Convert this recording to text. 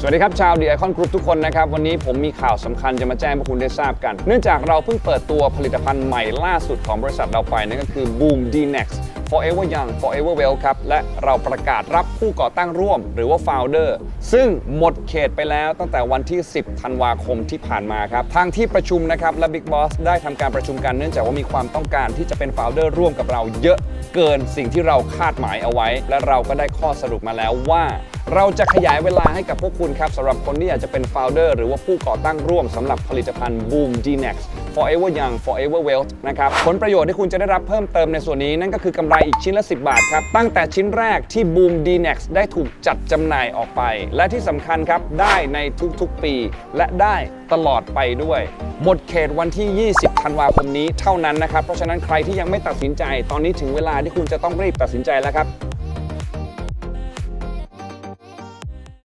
สวัสดีครับ ชาวดีไอคอนกรุ๊ปทุกคนนะครับ วันนี้ผมมีข่าวสำคัญจะมาแจ้งให้พวกคุณได้ทราบกัน เนื่องจากเราเพิ่งเปิดตัวผลิตภัณฑ์ใหม่ล่าสุดของบริษัทเราไปนั่นก็คือ Boom D Next Forever Young Forever Well ครับ และเราประกาศรับผู้ก่อตั้งร่วมหรือว่า Founder ซึ่งหมดเขตไปแล้วตั้งแต่วันที่ 10 ธันวาคมที่ผ่านมาครับ ทางที่ประชุมนะครับ และ Big Boss ได้ทำการประชุมกันเนื่องจากว่ามีความต้องการที่จะเป็น Founder ร่วมกับเราเยอะเกินสิ่งที่เราคาดหมายเอาไว้ และเราก็ได้ข้อสรุปมาแล้วว่า เราจะขยายเวลาให้กับพวกคุณครับสำหรับคนที่อยากจะเป็น founder หรือว่าผู้ก่อตั้งร่วมสำหรับผลิตภัณฑ์ Boom D Next Forever Young Forever Wealth นะครับผลประโยชน์ที่คุณจะได้รับเพิ่มเติมในส่วนนี้ นั่นก็คือกำไรอีกชิ้นละ 10 บาทครับ ตั้งแต่ชิ้นแรกที่ Boom Dnex ได้ถูกจัดจำหน่ายออกไป และที่สำคัญครับ ได้ในทุกๆปี และได้ตลอดไปด้วย หมดเขตวันที่ 20 ธันวาคมนี้เท่านั้นนะครับ เพราะฉะนั้นใครที่ยังไม่ตัดสินใจ ตอนนี้ถึงเวลาที่คุณจะต้องรีบตัดสินใจแล้วครับ